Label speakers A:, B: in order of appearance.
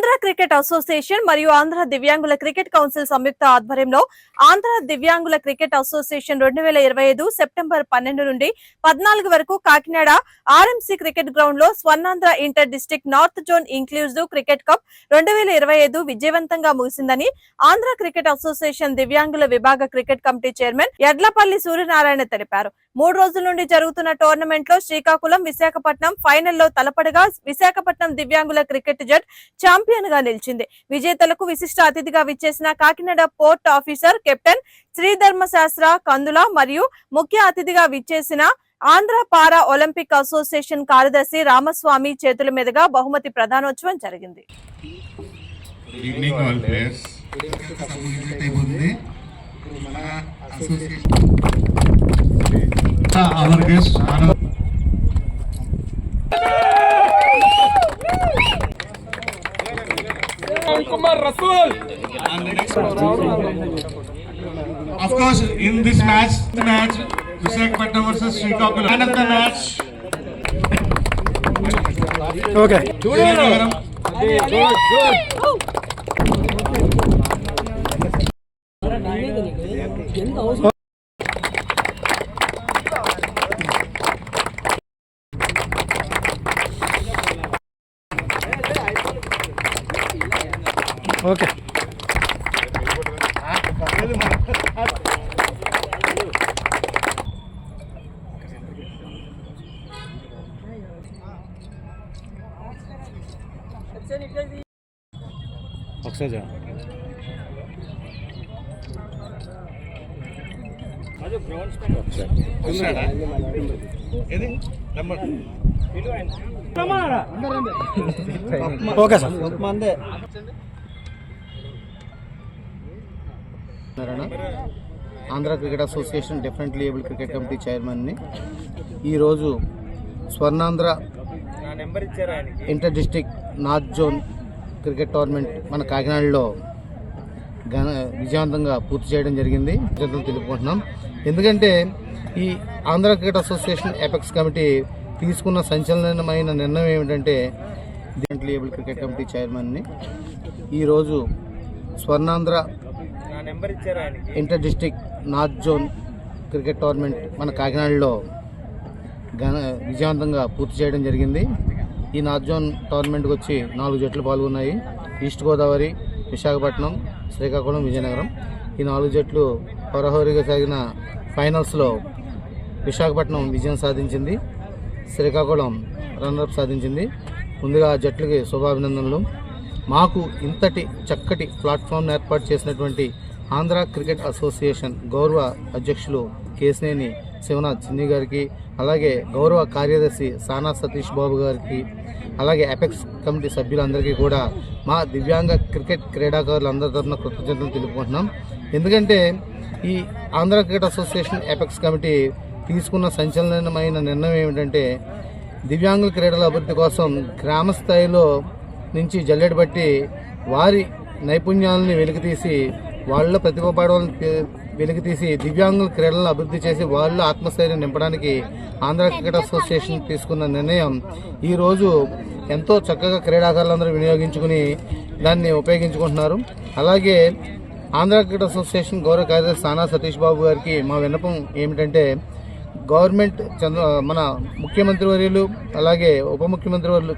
A: Andhra cricket association మరియు ఆంధ్ర దివ్యాంగుల cricket council సంయుక్త ఆధ్వర్యంలో ఆంధ్ర దివ్యాంగుల క్రికెట్ అసోసియేషన్ రెండు వేల ఇరవై ఐదు సెప్టెంబర్ పన్నెండు నుండి పద్నాలుగు వరకు కాకినాడ ఆర్ఎంసీ క్రికెట్ గ్రౌండ్లో Swarnandhra inter district north zone inclusive cricket cup రెండు వేల ఇరవై ఐదు విజయవంతంగా ముగిసిందని ఆంధ్ర క్రికెట్ అసోసియేషన్ దివ్యాంగుల విభాగ cricket committee chairman Edlapalli Suryanarayana తెలిపారు. మూడు రోజుల నుండి జరుగుతున్న టోర్నమెంట్లో శ్రీకాకుళం విశాఖపట్నం ఫైనల్లో తలపడగా విశాఖపట్నం దివ్యాంగుల క్రికెట్ జట్ ఛాంపియన్గా నిలిచింది. విజేతలకు విశిష్ట అతిథిగా విచ్చేసిన Kakinada port officer captain Sridharma Shastra Kandula మరియు ముఖ్య అతిథిగా విచ్చేసిన ఆంధ్ర పారా ఒలింపిక్ అసోసియేషన్ కార్యదర్శి రామస్వామి చేతుల మీదుగా బహుమతి ప్రధానోత్సవం జరిగింది.
B: మన association Of course, in this match, the match Visakhapatnam versus Srikakulam, and of the match. Okay.
C: Good. Good.
B: Good. Okay. ఒకసారి.
C: Okay sir.
D: Narayana Andhra cricket association definitely able cricket committee చైర్మన్ని. ఈరోజు Swarnandhra inter district north zone cricket tournament మన కాకినాడలో ఘన విజయవంతంగా పూర్తి చేయడం జరిగింది. తెలుపుకుంటున్నాం. ఎందుకంటే ఈ Andhra cricket association apex committee తీసుకున్న సంచలనమైన నిర్ణయం ఏమిటంటే డిఫరెంట్లీ ఏబుల్ క్రికెట్ కమిటీ చైర్మన్ని. ఈరోజు Swarnandhra inter district north zone cricket tournament మన కాకినాడలో ఘన విజయవంతంగా పూర్తి చేయడం జరిగింది. ఈ నార్త్ జోన్ టోర్నమెంట్కి వచ్చి నాలుగు జట్లు పాల్గొన్నాయి. ఈస్ట్ గోదావరి విశాఖపట్నం శ్రీకాకుళం విజయనగరం. ఈ నాలుగు జట్లు హోరహోరీగా సాగిన ఫైనల్స్లో విశాఖపట్నం విజయం సాధించింది. శ్రీకాకుళం రన్నర్అప్ సాధించింది. ముందుగా ఆ జట్లకి శుభాభినందనలు. మాకు ఇంతటి చక్కటి ప్లాట్ఫామ్ను ఏర్పాటు చేసినటువంటి ఆంధ్ర క్రికెట్ అసోసియేషన్ గౌరవ అధ్యక్షులు కేసినేని శివనాథ్ చిన్ని గారికి అలాగే గౌరవ కార్యదర్శి సానా సతీష్ బాబు గారికి అలాగే అపెక్స్ కమిటీ సభ్యులందరికీ కూడా మా దివ్యాంగ క్రికెట్ క్రీడాకారులందరి తరఫున కృతజ్ఞతలు తెలుపుకుంటున్నాం. ఎందుకంటే ఈ Andhra cricket association apex committee తీసుకున్న సంచలనమైన నిర్ణయం ఏమిటంటే దివ్యాంగుల క్రీడల అభివృద్ధి కోసం గ్రామ స్థాయిలో నుంచి జల్లెడబట్టి వారి నైపుణ్యాలని వెలికితీసి వాళ్ళ ప్రతిభ పాడవాళ్ళని వెలికితీసి దివ్యాంగుల క్రీడలను అభివృద్ధి చేసి వాళ్ళ ఆత్మస్థైర్యం నింపడానికి ఆంధ్ర క్రికెట్ అసోసియేషన్ తీసుకున్న నిర్ణయం ఈరోజు ఎంతో చక్కగా క్రీడాకారులందరూ వినియోగించుకుని దాన్ని ఉపయోగించుకుంటున్నారు. అలాగే ఆంధ్ర క్రికెట్ అసోసియేషన్ గౌరవ కార్యదర్శి సానా సతీష్ బాబు గారికి మా విన్నపం ఏమిటంటే గవర్నమెంట్ చంద్ర మన ముఖ్యమంత్రి వర్యులు అలాగే ఉప ముఖ్యమంత్రి వర్యులు